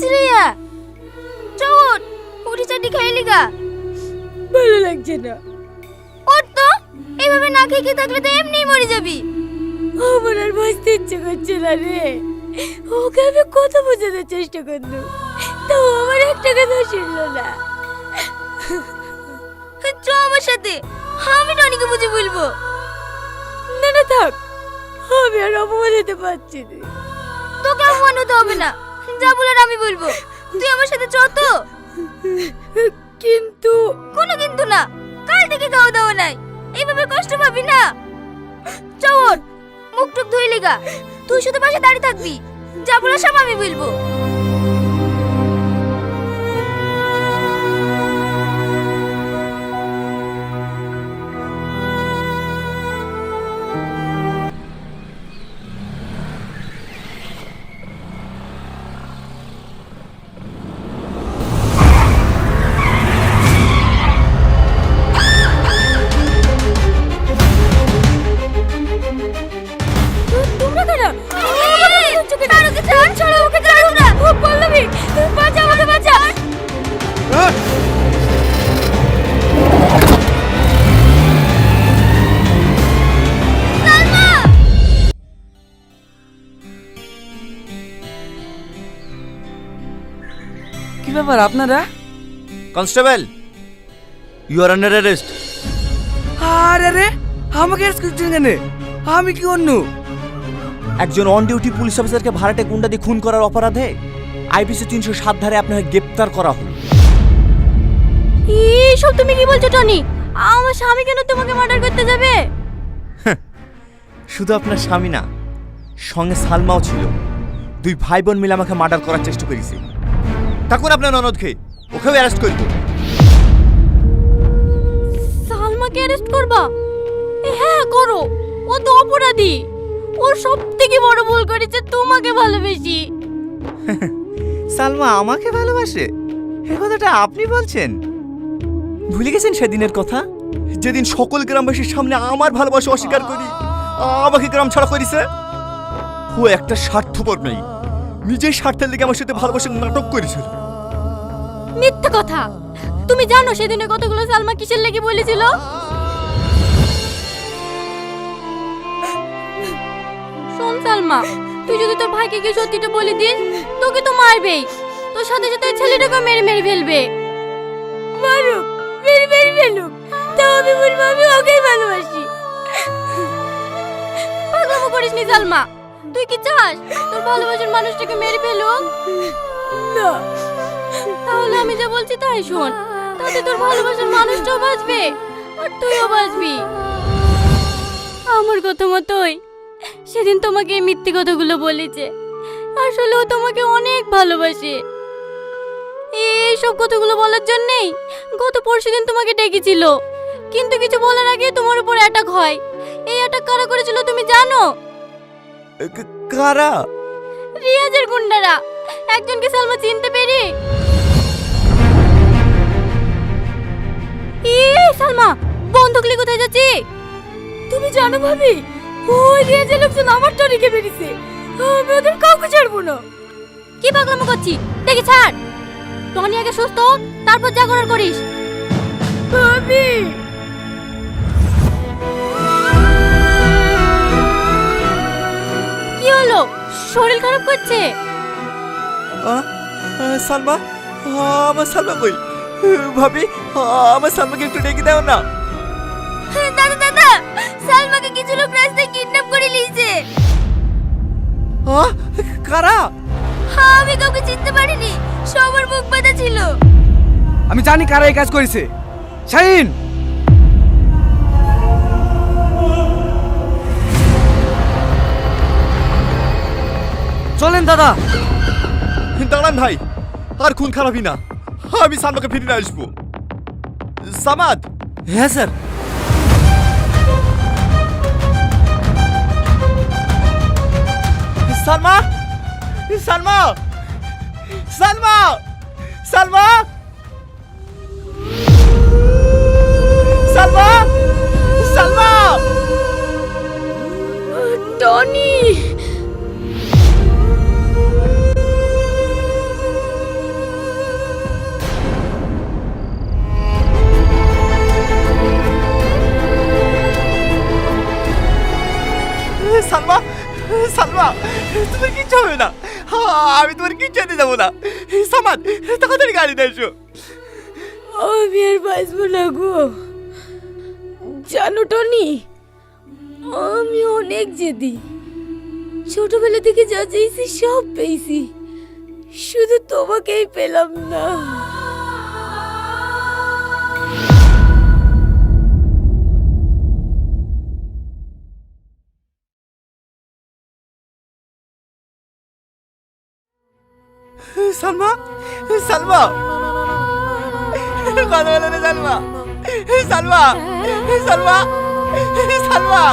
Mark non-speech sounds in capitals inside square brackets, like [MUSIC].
শ্রেয়া চল উঠি চাটি খাইলি গা। ভালো লাগছে না। ওর তো এইভাবে না খেয়ে খেয়ে থাকলে তো এমনিই মরে যাবি। আমার আর বাঁচতে ইচ্ছে করছে না রে। ওকে আমি কত বোঝানোর চেষ্টা করল। তাও আমার একটা কথা শুনলো না। চ আমার সাথে আমি টনিকে বুঝে বলব। না না থাক। আমি আর অপমান হতে পারছি না। তোকে অপমান হতে হবে না। যা বলার আমি বলব। তুই আমার সাথে চ তো কিন্তু কোনো কিন্তু না। কাল থেকে খাওয়া দাওয়া নাই। এইভাবে কষ্ট পাবি না। চল মুখ টুক ধুইলি গা। তুই শুধু পাশে দাঁড়িয়ে থাকবি। যা বলার সব আমি বলব। তোমরা কারা ওকে ছাড় ছাড়ো ওকে ছাড়ো না। ও পল্লবী বাঁচা আমাকে বাঁচা। কি ব্যাপার আপনারা? Constable you are under arrest আরে রে আমাকে অ্যারেস্ট করছেন কেন? আমি কি অন্য? একজন অন ডিউটি পুলিশ অফিসারকে ভাড়াটে গুন্ডা দিয়ে খুন করার অপরাধে আইপিসি তিনশো সাত ধারে আপনাকে গ্রেপ্তার করা হলো। এইসব তুমি কি বলছো টনি? আমার স্বামী কেন তোমাকে মার্ডার করতে যাবে? শুধু আপনার স্বামী না সঙ্গে সালমাও ছিল। দুই ভাই বোন মিলে আমাকে মার্ডার করার চেষ্টা করেছে। তারপর আপনার ননদকে ওকেও অ্যারেস্ট করব সালমাকে অ্যারেস্ট করবা? হ্যাঁ করো। ও তো অপরাধী। ওর সব থেকে বড় ভুল করেছে তোমাকে ভালোবেসি। [LAUGHS] সালমা আমাকে ভালোবাসে? এ কথাটা আপনি বলছেন? ভুলে গেছেন সেদিনের কথা? যেদিন সকল গ্রামবাসীর সামনে আমার ভালোবাসা অস্বীকার করি আমাকে গ্রাম ছাড়া করিছে? ও একটা স্বার্থপর নেই নিজের স্বার্থের লেগে আমার সাথে ভালোবাসার নাটক করেছিল। মিথ্যা কথা! তুমি জানো সেদিনে কতগুলো সালমা কিসের লেগে বলেছিল? শোন সালমা তুই যদি তোর ভাইকে গিয়ে সত্যিটা বলে দিস তোকে তো মারবেই। তোর সাথে সাথে ছেলেটাকে মেরে মেরে ফেলবে। মারুক মেরে মেরে ফেলুক। তো আমি বলব আমি ওকেই ভালোবাসি। পাগলামো করিস নি সালমা। তুই কি চাস? তোর ভালোবাসার মানুষটাকে মেরে ফেলুক? না। তাহলে আমি যা বলছি তাই শোন। তাতে তোর ভালোবাসার মানুষটাও বাঁচবে আর তুইও বাঁচবি। আমার কথা মতোই। সেদিন তোমাকে এই মিথ্যে কথাগুলো বলেছে। আসলে ও তোমাকে অনেক ভালোবাসে। এইসব কথাগুলো বলার জন্যেই গত পরশুদিন তোমাকে ডেকেছিল। কিন্তু কিছু বলার আগে তোমার উপর অ্যাটাক হয়। এই অ্যাটাক কারা করেছিল তুমি জানো? কারা? রিয়াজের গুন্ডারা। একজনকে সালমা চিনতে পেরে। এই সালমা বন্ধুকলি কোথায় যাচ্ছি? তুমি জানো ভাবি? ওই রিয়াজের লোকজন আমার টনিকে বেরিয়েছে। আমি ওদের কাউকে ছাড়বো না। কি পাগলামো করছি দেখি ছাড়। টনি আগে সুস্থ হোক, তারপর যা করার করিস। ভাবি কি হলো? শরীর খারাপ করছে? সালমা আমার সালমা কই? ভাবি আমার সালমাকে একটু ডেকে দাও না। দাদা দাদা সালমাকে কিছু লোক রাস্তায় কারা আমি কাউকে চিনতে পারিনি। সবার মুখ বাঁধা ছিল। আমি জানি কারা এই কাজ করেছে। শাহিন! চলেন দাদা। দাঁড়ান ভাই আর খুন খারাপই না। আমি সালমাকে ফিরে আসব। সামাদ! হ্যাঁ sir. Salma Salma! Salma! Salma! Salma! Salma! Tony! Salma Salma তুমি কি চাবে না সালমা কি যেতে যাব না। সামান তাড়াতাড়ি গাড়ি এসো। আমি আর বাঁচবো না গো। জানো টনি, আমি অনেক জেদি। ছোটবেলা থেকে যা চেয়েছি সব পেয়েছি। শুধু তোমাকেই পেলাম না। সালমা সালমা। কথা বলে সালমা। সালমা সালমা সালমা।